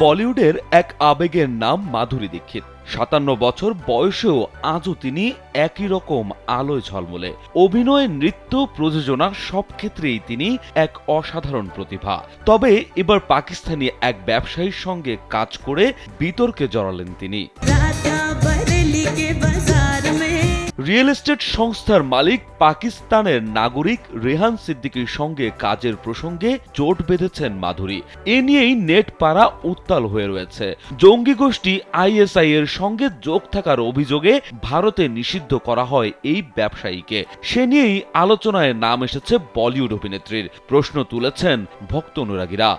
বলিউডের এক আবেগের নাম মাধুরী দীক্ষিত। সাতান্ন বছর বয়সেও আজও তিনি একই রকম আলোয় ঝলমলে। অভিনয় নৃত্য প্রযোজনা সব ক্ষেত্রেই তিনি এক অসাধারণ প্রতিভা। তবে এবার পাকিস্তানি এক ব্যবসায়ীর সঙ্গে কাজ করে বিতর্কে জড়ালেন তিনি। রিয়েল এস্টেট সংস্থার মালিক পাকিস্তানের নাগরিক রেহান সিদ্দিকীর সঙ্গে কাজের প্রসঙ্গে জোট বেঁধেছেন মাধুরী। এ নিয়েই নেট পাড়া উত্তাল হয়ে রয়েছে। জঙ্গি গোষ্ঠী আইএসআই এর সঙ্গে যোগ থাকার অভিযোগে ভারতে নিষিদ্ধ করা হয় এই ব্যবসায়ীকে। সে নিয়েই আলোচনায় নাম এসেছে বলিউড অভিনেত্রীর। প্রশ্ন তুলেছেন ভক্ত অনুরাগীরা।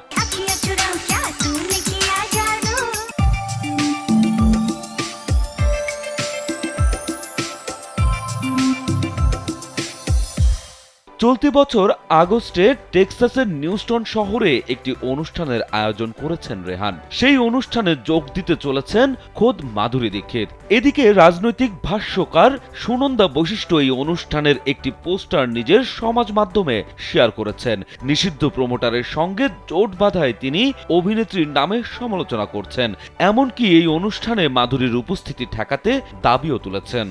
চলতি বছর আগস্টে টেক্সাসের নিউস্টন শহরে একটি অনুষ্ঠানের আয়োজন করেছেন রেহান। সেই অনুষ্ঠানে যোগ দিতে চলেছেন খোদ মাধুরী দীক্ষিত। এদিকে রাজনৈতিক ভাষ্যকার সুনন্দা বৈশিষ্ট্য এই অনুষ্ঠানের একটি পোস্টার নিজের সমাজ মাধ্যমে শেয়ার করেছেন। নিষিদ্ধ প্রমোটারের সঙ্গে জোট বাঁধায় তিনি অভিনেত্রীর নামে সমালোচনা করছেন। এমনকি এই অনুষ্ঠানে মাধুরীর উপস্থিতি ঠেকাতে দাবিও তুলেছেন।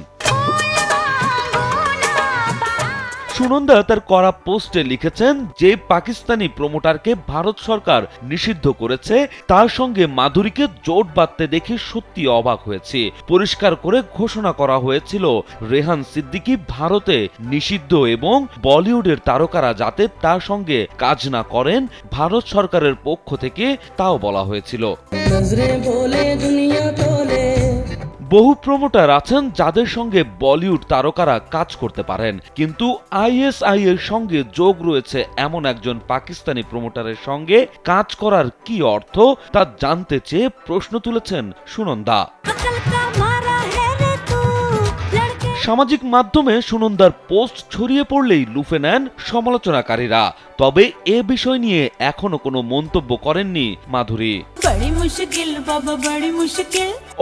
সুনন্দা তার করা পোস্টে লিখেছেন, যে পাকিস্তানি প্রমোটারকে ভারত সরকার নিষিদ্ধ করেছে, তার সঙ্গে মাধুরীকে জোট বাঁধতে দেখে সত্যি অবাক হয়েছে। পরিষ্কার করে ঘোষণা করা হয়েছিল, রেহান সিদ্দিকী ভারতে নিষিদ্ধ এবং বলিউডের তারকারা যাতে তার সঙ্গে কাজ না করেন, ভারত সরকারের পক্ষ থেকে তাও বলা হয়েছিল। বহু প্রমোটার আছেন যাদের সঙ্গে বলিউড তারকারা কাজ করতে পারেন। কিন্তু আইএসআই এর সঙ্গে যোগ রয়েছে এমন একজন পাকিস্তানি প্রমোটারের সঙ্গে। কাজ করার কি অর্থ তা জানতে চেয়ে প্রশ্ন তুলেছেন সুনন্দা। সামাজিক মাধ্যমে সুনন্দার পোস্ট ছড়িয়ে পড়লেই লুফে নেন সমালোচনাকারীরা। তবে এ বিষয় নিয়ে এখনও কোনো মন্তব্য করেননি মাধুরী।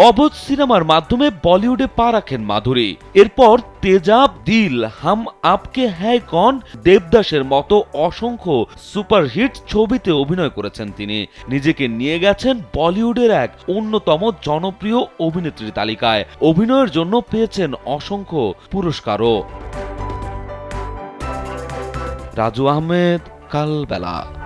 অবোধ সিনেমার মাধ্যমে বলিউডে পা রাখেন মাধুরী। এরপর তেজাব দিল। হাম আপকে হ্যায় কন? দেবদাসের মতো অসংখ্য সুপারহিট ছবিতে অভিনয় করেছেন তিনি। নিজেকে নিয়ে গেছেন বলিউডের এক অন্যতম জনপ্রিয় অভিনেত্রীর তালিকায়। অভিনয়ের জন্য পেয়েছেন অসংখ্য পুরস্কারও। রাজু আহমেদ, কালবেলা।